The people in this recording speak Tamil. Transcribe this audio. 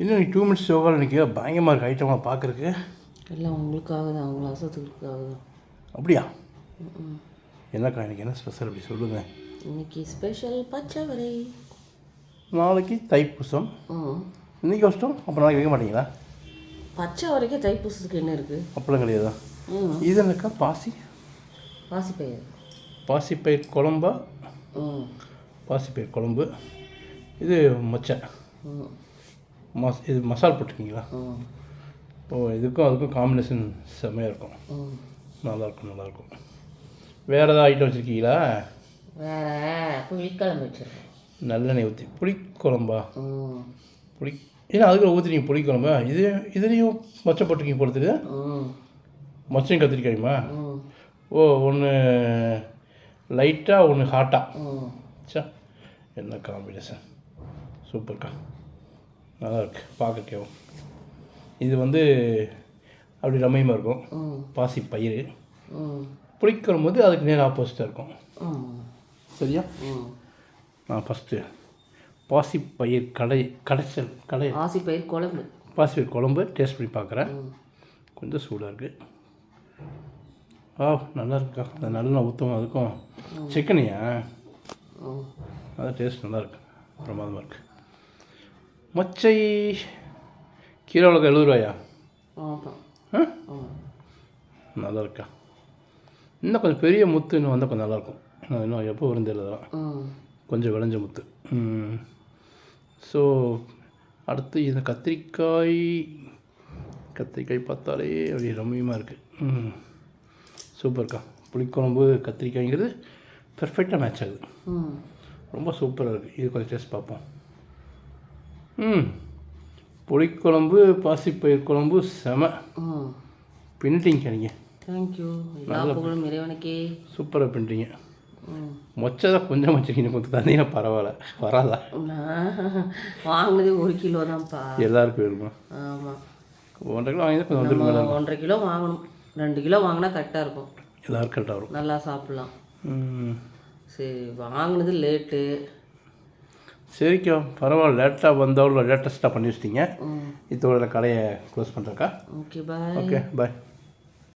இன்னும் டூ மினிட்ஸ் யோகாவில் நிற்க பயங்கரமாக இருக்குது ஐட்டமாக பார்க்குறக்கு எல்லாம் உங்களுக்காக தான் உங்களை அசத்துக்காக தான். அப்படியா? என்னக்கா எனக்கு என்ன ஸ்பெஷல் அப்படி சொல்லுங்கள் இன்னைக்கு ஸ்பெஷல் பச்சைவரை. நாளைக்கு தைப்பூசம். ம் இன்னைக்கு கஷ்டம் அப்புறம் நாளைக்கு வைக்க மாட்டீங்களா? பச்சை வரைக்கும் தைப்பூசத்துக்கு என்ன இருக்குது அப்பளம் கிடையாதா? ம் இது என்னக்கா பாசி? பாசிப்பயிர் பாசிப்பயிர் குழம்பா? ம் பாசிப்பயிர் குழம்பு. இது மொச்சை. மஸ் இது மசால் போட்டிருக்கீங்களா? ஓ இதுக்கும் அதுக்கும் காம்பினேஷன் செம்மையாக இருக்கும். நல்லாயிருக்கும் நல்லாயிருக்கும் வேறு ஏதாவது ஐட்டம் வச்சுருக்கீங்களா? வேற புளிக்கிழங்கு வச்சுருக்கோம் நல்லெண்ணெய் ஊற்றி புளிக்குழம்பா? புளி ஏன்னா அதுக்குள்ள ஊற்றுறீங்க புளிக்குழம்பா. இது இதுலேயும் மொச்சை போட்டிருக்கீங்க போல தெரியுதா ம் மொச்சையும் கத்திரிக்காயுமா? ம் ஓ ஒன்று லைட்டாக ஒன்று ஹாட்டாக சா என்ன காம்பினேஷன் சூப்பர்க்கா நல்லா இருக்கு பார்க்க கேவும் இது வந்து அப்படி ரம்மியமாக இருக்கும். பாசி பயிர் ம் புளிக்குழம்பு வந்து அதுக்கு நேர் ஆப்போசிட்டாக இருக்கும். சரியா? நான் ஃபஸ்ட்டு பாசி பயிர் கடை கடைசல் கடை. பாசிப்பயிர் குழம்பு. பாசிப்பயிர் குழம்பு டேஸ்ட் பண்ணி பார்க்குறேன் கொஞ்சம் சூடாக இருக்குது ஆ நல்லா இருக்கா அது நல்லா ஊற்றும் அதுக்கும். சிக்கனியா அது டேஸ்ட் நல்லா இருக்கு. பிரமாதமாக இருக்குது மொச்சை கீரை உலகம் எழுபது ரூபாயா நல்லா இருக்கா இன்னும் கொஞ்சம் பெரிய முத்து இன்னும் வந்தால் கொஞ்சம் நல்லாயிருக்கும் இன்னும் எப்போ ம் கொஞ்சம் விளைஞ்ச முத்து. ஸோ அடுத்து இந்த கத்திரிக்காய் கத்திரிக்காய் பார்த்தாலே அப்படி ரம்மியமாக இருக்குது சூப்பர்க்கா. புளிக்குழம்பு கத்திரிக்காய்ங்கிறது பெர்ஃபெக்டாக மேட்ச் ஆகுது. ரொம்ப சூப்பராக இருக்குது இது கொஞ்சம் டேஸ்ட் பார்ப்போம். ம். புளிக்குழம்பு பாசிப்பயிர் குழம்பு செம. ம் பின்னிட்டீங்க நீங்கள் தேங்க்யூ எல்லா புகழும் இறைவனுக்கே. சூப்பராக பின்னிட்டீங்க. ம் மொச்சை தான் கொஞ்சம் வச்சுக்கிங்க கொஞ்சம் தந்தீங்கன்னா பரவாயில்ல. வராதா? வாங்கினதே ஒரு கிலோ தான்ப்பா. எல்லாருக்கும் இருக்கும் ஆமாம் ஒன்றரை கிலோ வாங்கி கொஞ்சம் வந்துருக்கு மேலே நம்ம ஒன்றரை கிலோ வாங்கணும். ரெண்டு கிலோ வாங்கினா கரெக்டாக இருக்கும். எல்லாருக்கும் கரெக்டாக வரும். நல்லா சாப்பிட்லாம். ம். சரி வாங்கினது லேட்டு. சரிக்கா பரவாயில்ல லேட்டாக வந்தாலும் லேட்டஸ்ட்டாக பண்ணி வச்சிட்டீங்க இதோட கடையை க்ளோஸ் பண்ணுறக்கா ஓகே பாய். Okay bye.